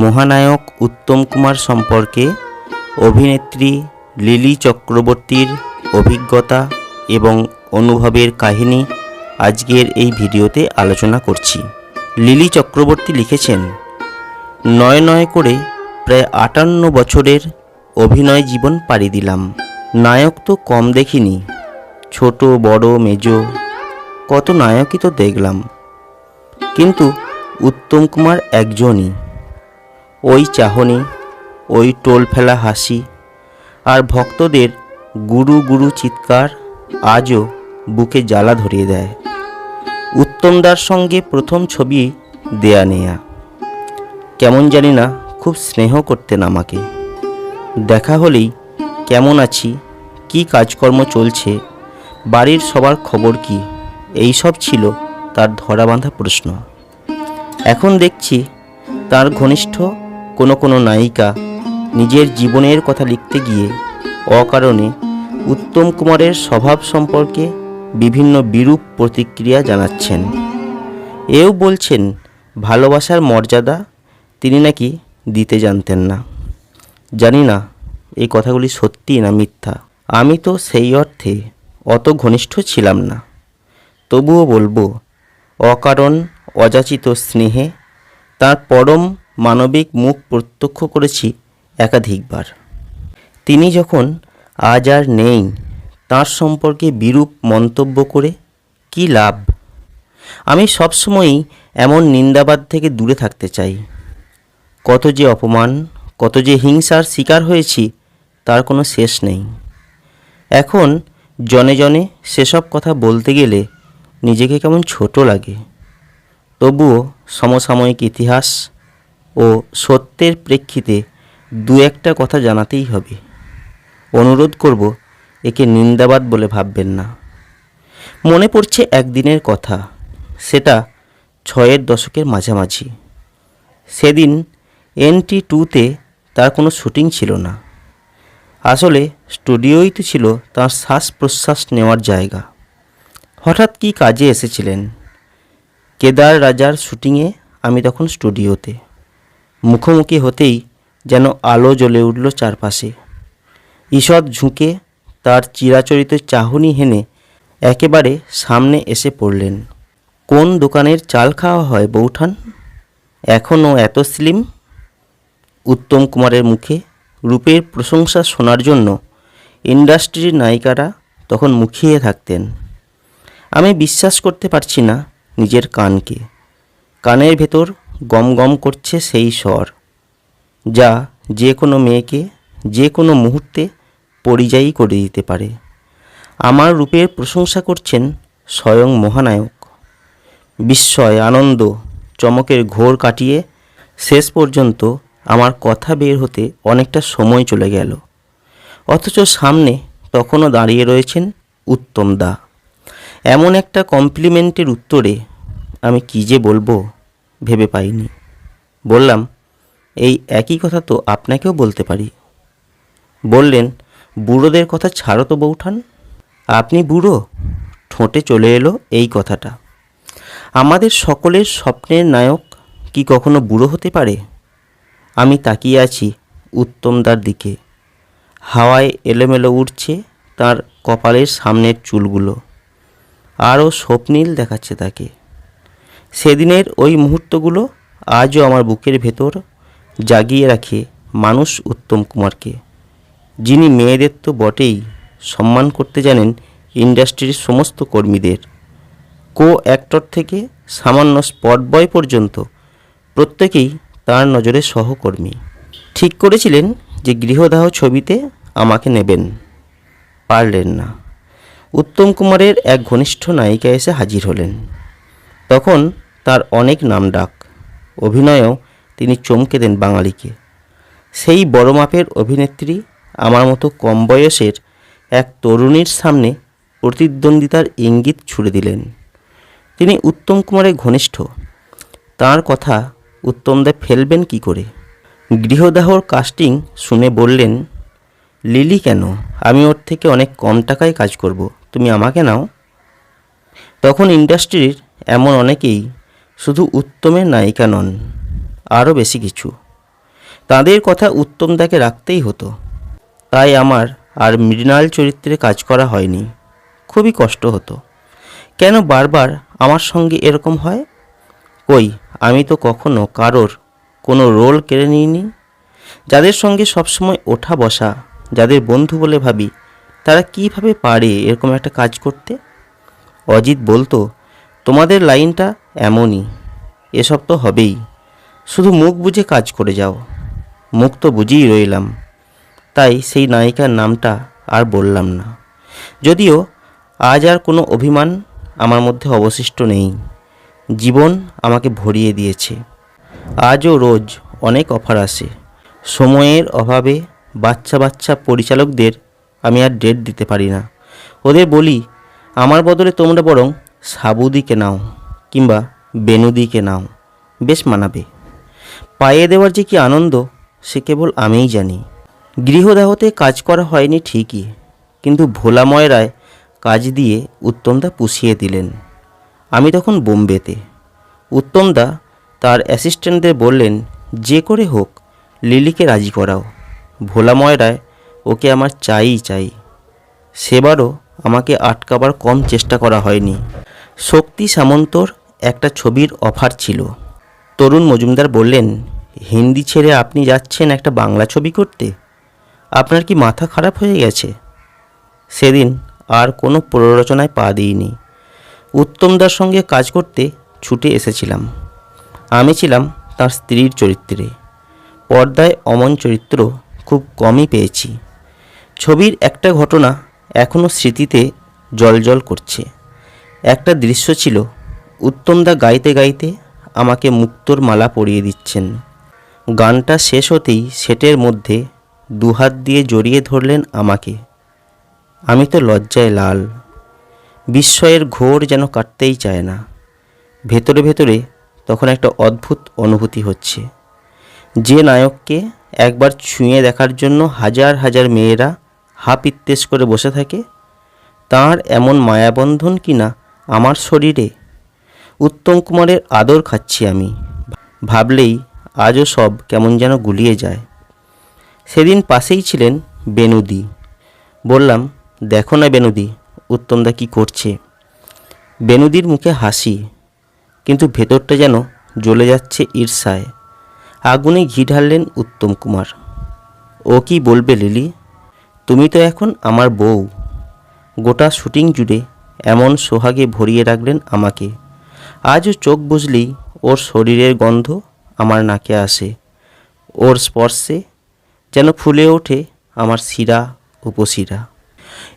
মহানায়ক উত্তম কুমার সম্পর্কে অভিনেত্রী লিলি চক্রবর্তীর অভিজ্ঞতা এবং অনুভবের কাহিনী আজকের এই ভিডিওতে আলোচনা করছি। লিলি চক্রবর্তী লিখেছেন, নয় নয় করে প্রায় আটান্ন বছরের অভিনয় জীবন পাড়ি দিলাম। নায়ক তো কম দেখিনি। ছোট, বড়, মেজ, কত নায়কই তো দেখলাম। কিন্তু উত্তম কুমার একজনই। ওই চাহনি, ওই টোল ফেলা হাসি, আর ভক্তদের গুরু গুরু চিৎকার আজও বুকে জ্বালা ধরিয়ে দেয়। উত্তমদার সঙ্গে প্রথম ছবি দেয়া নেয়া। কেমন জানি না, খুব স্নেহ করতেন আমাকে। দেখা হলেই, কেমন আছি? কি কাজকর্ম চলছে? বাড়ির সবার খবর কি? এই সব ছিল তার ধরা বাঁধা প্রশ্ন। এখন দেখছি, তার ঘনিষ্ঠ কোনো কোনো নায়িকা নিজের জীবনের কথা লিখতে গিয়ে অকারণে উত্তম কুমারের স্বভাব সম্পর্কে বিভিন্ন বিরূপ প্রতিক্রিয়া জানাচ্ছেন। এও বলছেন, ভালোবাসার মর্যাদা তিনি নাকি দিতে জানতেন না। জানি না এই কথাগুলি সত্যি না মিথ্যা। আমি তো সেই অর্থে অত ঘনিষ্ঠ ছিলাম না। তবুও বলব, অকারণ, অযাচিত স্নেহে তার পরম মানবিক মুখ প্রত্যক্ষ করেছি একাধিকবার। তিনি যখন আজ আর নেই, তার সম্পর্কে বিরূপ মন্তব্য করে কি লাভ? আমি সবসময়ই এমন নিন্দাবাদ থেকে দূরে থাকতে চাই। কত যে অপমান, কত যে হিংসার শিকার হয়েছি, তার কোনো শেষ নেই। এখন জনে জনে সেসব কথা বলতে গেলে নিজেকে কেমন ছোট লাগে। তবুও সমসাময়িক ইতিহাস ও সত্যের প্রেক্ষিতে দু একটা কথা জানাতেই হবে। অনুরোধ করব একে নিন্দাবাদ বলে ভাববেন না। মনে পড়ছে একদিনের কথা, সেটা ছয়ের দশকের মাঝামাঝি। সেদিন এনটি টুতে তার কোনো শুটিং ছিল না। আসলে স্টুডিওই তো ছিল তার শ্বাস প্রশ্বাস নেওয়ার জায়গা। হঠাৎ কি কাজে এসেছিলেন? কেদার রাজার শুটিংয়ে আমি তখন স্টুডিওতে। মুখোমুখি হতেই যেন আলো জ্বলে উঠল চারপাশে। ঈষৎ ঝুঁকে তার চিরাচরিত চাহনি হেনে একেবারে সামনে এসে পড়লেন। কোন দোকানের চাল খাওয়া হয় বৌঠান? এখনও এত স্লিম? উত্তম কুমারের মুখে রূপের প্রশংসা শোনার জন্য ইন্ডাস্ট্রির নায়িকারা তখন মুখিয়ে থাকতেন। আমি বিশ্বাস করতে পারছি না নিজের কানকে। কানের ভেতর গম গম করছে সেই স্বর, যা যে কোনো মেয়েকে যে কোনো মুহূর্তে পরিযায়ী করে দিতে পারে। আমার রূপের প্রশংসা করছেন স্বয়ং মহানায়ক। বিস্ময়, আনন্দ, চমকের ঘোর কাটিয়ে শেষ পর্যন্ত আমার কথা বের হতে অনেকটা সময় চলে গেল। অথচ সামনে তখনও দাঁড়িয়ে রয়েছেন উত্তম দা। এমন একটা কমপ্লিমেন্টের উত্তরে আমি কী যে বলব? ভেবে পাইনি। বললাম, এই একই কথা তো আপনাকেও বলতে পারি। বললেন, বুড়োদের কথা ছাড়ো তো বৌঠান। আপনি বুড়ো, ঠোঁটে চলে এলো এই কথাটা। আমাদের সকলের স্বপ্নের নায়ক কি কখনো বুড়ো হতে পারে? আমি তাকিয়ে আছি উত্তমদার দিকে। হাওয়ায় এলোমেলো উঠছে তার কপালের সামনের চুলগুলো। আরও স্বপ্নীল দেখাচ্ছে তাকে। সেদিনের ওই মুহূর্তগুলো আজও আমার বুকের ভেতর জাগিয়ে রাখে মানুষ উত্তম কুমারকে। যিনি মেয়েদের তো বটেই সম্মান করতে জানেন ইন্ডাস্ট্রির সমস্ত কর্মীদের। কো অ্যাক্টর থেকে সামান্য স্পট বয় পর্যন্ত প্রত্যেকেই তার নজরে সহকর্মী। ঠিক করেছিলেন যে গৃহদাহ ছবিতে আমাকে নেবেন। পারলেন না। উত্তম কুমারের এক ঘনিষ্ঠ নায়িকা এসে হাজির হলেন। তখন তার অনেক নাম ডাক। অভিনয়েও তিনি চমকে দেন বাঙালিকে। সেই বড় মাপের অভিনেত্রী আমার মতো কম বয়সের এক তরুণীর সামনে প্রতিদ্বন্দ্বিতার ইঙ্গিত ছুড়ে দিলেন। তিনি উত্তম কুমারের ঘনিষ্ঠ। তার কথা উত্তমদা ফেলবেন কি করে? গৃহদাহর কাস্টিং শুনে বললেন, লিলি কেন? আমি ওর থেকে অনেক কম টাকায় কাজ করব। তুমি আমাকে নাও। তখন ইন্ডাস্ট্রির এমন অনেকেই শুধু উত্তমের নায়িকা নন, আরও বেশি কিছু। তাদের কথা উত্তম উত্তমদাকে রাখতেই হতো। তাই আমার আর মৃণাল চরিত্রে কাজ করা হয়নি। খুবই কষ্ট হতো। কেন বারবার আমার সঙ্গে এরকম হয়? কই, আমি তো কখনো কারোর কোনো রোল কেড়ে নিইনি। যাদের সঙ্গে সবসময় ওঠা বসা, যাদের বন্ধু বলে ভাবি, তারা কীভাবে পারে এরকম একটা কাজ করতে? অজিত বলতো তোমাদের লাইনটা এমনই, এসব তো হবেই। শুধু মুখ বুঝে কাজ করে যাও। মুখ তো বুঝেই রইলাম। তাই সেই নায়িকার নামটা আর বললাম না। যদিও আজ আর কোনো অভিমান আমার মধ্যে অবশিষ্ট নেই। জীবন আমাকে ভরিয়ে দিয়েছে। আজও রোজ অনেক অফার আসে। সময়ের অভাবে বাচ্চা বাচ্চা পরিচালকদের আমি আর ডেট দিতে পারি না। ওদের বলি, আমার বদলে তোমরা বরং সাবুদিকে নাও কিংবা বেনুদিকে নাও, বেশ মানাবে। পায়ে দেওয়ার যে কি আনন্দ, সে কেবল আমিই জানি। গৃহদাহতে কাজ করা হয়নি ঠিকই, কিন্তু ভোলা ময়রায় কাজ দিয়ে উত্তমদা পুষিয়ে দিলেন। আমি তখন বোম্বেতে। উত্তমদা তার অ্যাসিস্ট্যান্টদের বললেন, যে করে হোক, লিলিকে রাজি করাও। ভোলা ময়রায় ওকে আমার চাইই চাই। সেবারও আমাকে আটকাবার কম চেষ্টা করা হয়নি। শক্তি সামন্তর একটা ছবির অফার ছিল। তরুণ মজুমদার বললেন, হিন্দি ছেড়ে আপনি যাচ্ছেন একটা বাংলা ছবি করতে? আপনার কি মাথা খারাপ হয়ে গেছে? সেদিন আর কোনো প্ররোচনায় পা দিইনি। উত্তমদার সঙ্গে কাজ করতে ছুটে এসেছিলাম। আমি ছিলাম তার স্ত্রীর চরিত্রে। পর্দায় অমন চরিত্র খুব কমই পেয়েছি। ছবির একটা ঘটনা এখনও স্মৃতিতে জলজল করছে। একটা দৃশ্য ছিল। উত্তমদা গাইতে গাইতে আমাকে মুক্তোর মালা পরিয়ে দিচ্ছেন। গানটা শেষ হতেই সেটের মধ্যে দুহাত দিয়ে জড়িয়ে ধরলেন আমাকে। আমি তো লজ্জায় লাল। বিস্ময়ের ঘোর যেন কাটতেই চায় না। ভেতরে ভেতরে তখন একটা অদ্ভুত অনুভূতি হচ্ছে। যে নায়ককে একবার ছুঁয়ে দেখার জন্য হাজার হাজার মেয়েরা হাপ ইত্তেস করে বসে থাকে, তার এমন মায়াবন্ধন কিনা আমার শরীরে। উত্তম কুমারের আদর খাচ্ছি আমি। ভাবলেই আজও সব কেমন যেন গুলিয়ে যায়। সেদিন পাশেই ছিলেন বেনুদি। বললাম, দেখো না বেনুদি, উত্তমদা কি করছে? বেনুদির মুখে হাসি, কিন্তু ভেতরটা যেন জ্বলে যাচ্ছে ঈর্ষায়। আগুনে ঘি ঢাললেন উত্তম কুমার। ও কি বলবে লিলি? তুমি তো এখন আমার বউ। গোটা শুটিং জুড়ে এমন সোহাগে ভরিয়ে রাখলেন আমাকে। আজও চোখ বুঝলেই ওর শরীরের গন্ধ আমার নাকে আসে। ওর স্পর্শে যেন ফুলে ওঠে আমার শিরা উপশিরা।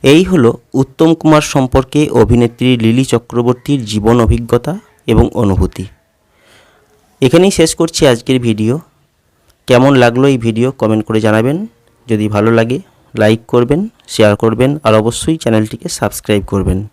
এই হলো উত্তম কুমার সম্পর্কে অভিনেত্রী লিলি চক্রবর্তীর জীবন অভিজ্ঞতা এবং অনুভূতি। এখানেই শেষ করছি আজকের ভিডিও। কেমন লাগল এই ভিডিও কমেন্ট করে জানাবেন। যদি ভালো লাগে, লাইক করবেন, শেয়ার করবেন আর অবশ্যই চ্যানেলটিকে সাবস্ক্রাইব করবেন।